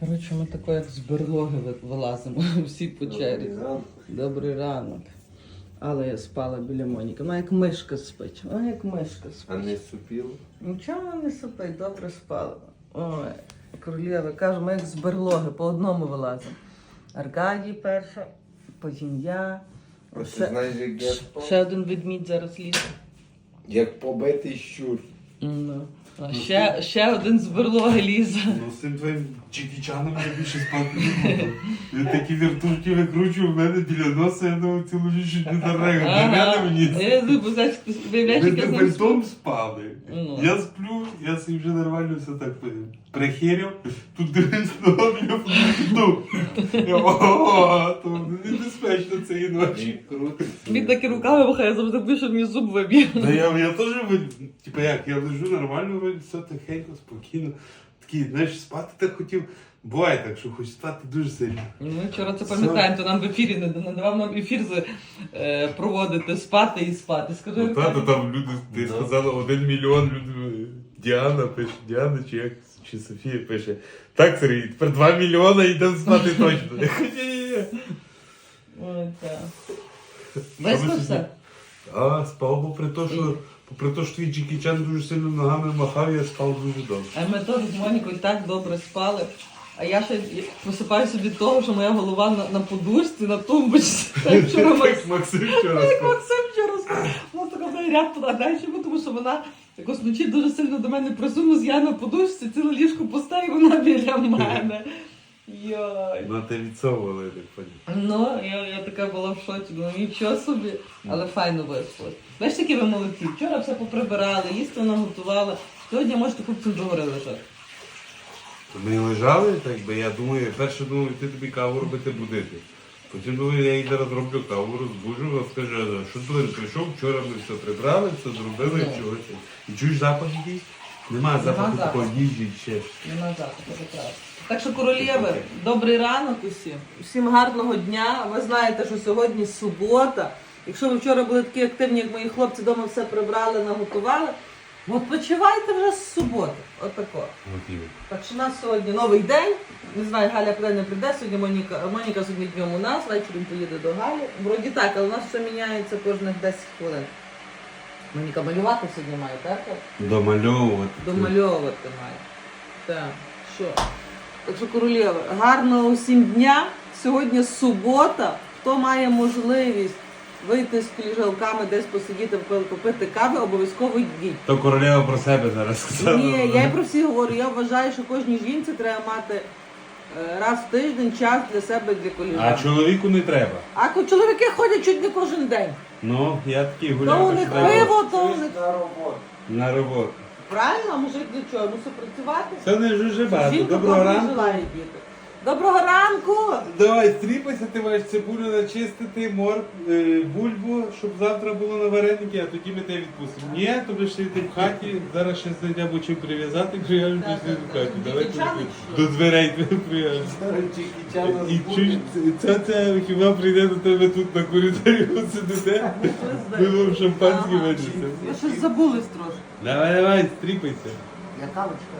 Коротше, ми тако як з берлоги вилазимо всі по черзі. Добрий ранок. Але я спала біля Моніки. Вона як мишка спить. Вона як мишка А не супіло? Нічого не супить, добре спала. Ой, королєва, кажу, ми як з берлоги по одному вилазимо. Аркадій перша, потім я. Ще, знаєш, як я ще один ведмідь зараз лізе. Як побитий щур. Ну. А ще, ще один з берлоги лізе. Ну, з цим твоїм чекічаном я більше спати не буду. Він такі віртушки викручував в мене біля носа, я думав, цілу ніч чуть не зарега. Ага. Я думаю, знаєш, виявляєш, Ви як я з ним бельтом спали. Ну. Я сплю, я собі вже нормально все так прихерів. Тут дивись нога мене подумав. Я о, то небезпечно цієї ночі. Він такі руками махає, завжди що мені зуб виб'є. Та я, я теж, типу як, я лежу нормально, вроді все тихенько, спокійно. Такий, знаєш, спати так хотів. Буває так, що хочу спати дуже сильно. Ми вчора це пам'ятаємо, то нам в ефірі не не давав нам ефір з- е, проводити, спати і спати. Скажи, Ну, тато там люди, ти Да. сказала, один мільйон людей. Діана пише, Діана чи як, чи Софія пише. Так, Сергій, тепер два мільйона і йдемо спати точно. «Ні-ні-ні». Ой, так. Що Весело ви все? собі? А, спав, бо при то, що, попри те, що твій Джекі Чан дуже сильно ногами махав, я спав дуже добре. А ми теж з Монікою так добре спали. А я ще просипаюся від того, що моя голова на, на подушці, на тумбочці. Так вчора Як Максим вчора як. Максим вчора сказав. Вона така мене ряд подає, чому? Тому що вона якось вночі дуже сильно до мене присунулась, я на подушці, ціле ліжко пусте, і вона біля мене. Йой. Ну, те відсовували, я так поняв. Ну, я, я така була в шоці, ну нічого собі, але файно вийшло. Бачиш, такі ви молодці. Вчора все поприбирали, їсти наготували. Сьогодні можете хлопцям догори лежати. Ми лежали, так би я думаю, перше думаю, ти тобі каву робити будити. Потім думаю, я їй зараз роблю каву, розбужу, скаже, «А що ти прийшов, вчора ми все прибрали, все зробили, Ну. чого це. І чуєш запах якийсь? Нема запаху запаху. такого їжі ще. Нема запаху, це правда. Так що, королєви, добрий ранок усім. Усім гарного дня. Ви знаєте, що сьогодні субота. Якщо ви вчора були такі активні, як мої хлопці вдома все прибрали, наготували, відпочивайте вже з суботи. Отако. Так що у нас сьогодні новий день. Не знаю, Галя прийде, не прийде. Сьогодні Моніка, Моніка сьогодні днем у нас, ввечері поїде до Галі. Вроді так, але у нас все міняється кожних 10 хвилин. Моніка малювати сьогодні має, так? Домальовувати. Домальовувати має. Так, що? Так що, королєва, гарного усім дня. Сьогодні субота. Хто має можливість вийти з коліжалками, десь посидіти, попити кави, обов'язково йдіть. То королева про себе зараз сказала. Ні, я і про всіх говорю. Я вважаю, що кожній жінці треба мати е, раз в тиждень час для себе для А коліжанок. чоловіку не треба. А ко- чоловіки ходять чуть не кожен день. Ну, я такий То у них пиво, то у них. на роботу. На роботу. Правильно, а мужик для чого? Мусить працювати. Це не жужебати. Жінка Доброго добре ранку. желає діти. Доброго ранку! Давай, стріпайся, ти маєш цибулю начистити, морк, е, бульбу, щоб завтра було на вареники, а тоді ми тебе відпустимо. Ні, то ви ще йти в хаті, зараз ще знайдемо чим прив'язати, якщо я Так, пішли в хаті. Давай до дверей прив'яжемо. І чуєш, це хіба прийде до тебе тут на коридорі, от сидите, ми вам шампанське винесемо. Ви щось забулись трошки. Давай, давай, стріпайся. Я кавочка.